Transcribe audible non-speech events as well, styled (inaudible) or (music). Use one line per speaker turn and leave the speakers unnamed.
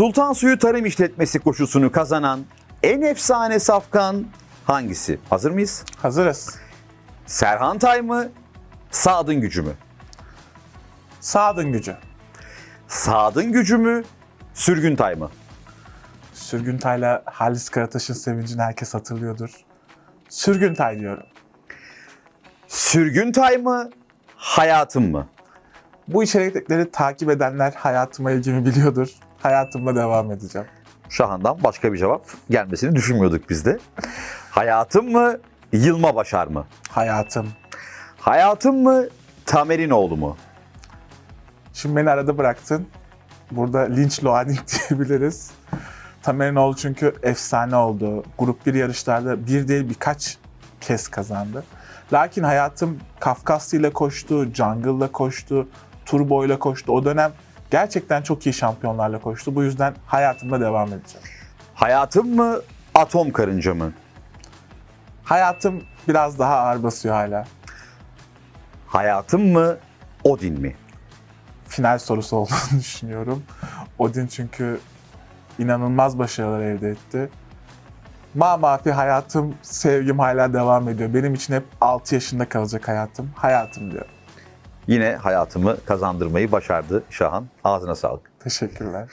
Sultan Suyu Tarım İşletmesi koşusunu kazanan en efsane safkan hangisi? Hazır mıyız?
Hazırız.
Serhan Tay mı? Sadın gücü mü?
Sağdın gücü.
Sadın gücü mü? Sürgün Tay mı?
Sürgün Tay'la Halis Karataş'ın sevincini herkes hatırlıyordur. Sürgün Tay diyorum.
Sürgün Tay mı? Hayatım mı?
Bu içerikleri takip edenler hayatıma ilgimi biliyordur. Hayatımla devam edeceğim.
Şahan'dan başka bir cevap gelmesini düşünmüyorduk biz de. Hayatım mı? Yılma Başar mı?
Hayatım.
Hayatım mı? Tamer'in oğlu mu?
Şimdi beni arada bıraktın. Burada linç loading (laughs) diyebiliriz. Tamerinoğlu çünkü efsane oldu. Grup 1 yarışlarda bir değil birkaç kez kazandı. Lakin hayatım Kafkaslı ile koştu, Jungle ile koştu, Turbo ile koştu. O dönem gerçekten çok iyi şampiyonlarla koştu. Bu yüzden hayatımda devam edeceğim.
Hayatım mı? Atom karınca mı?
Hayatım biraz daha ağır basıyor hala.
Hayatım mı? Odin mi?
Final sorusu (laughs) olduğunu düşünüyorum. Odin çünkü inanılmaz başarılar elde etti. Ma mafi hayatım, sevgim hala devam ediyor. Benim için hep 6 yaşında kalacak hayatım. Hayatım diyor.
Yine hayatımı kazandırmayı başardı Şahan. Ağzına sağlık.
Teşekkürler.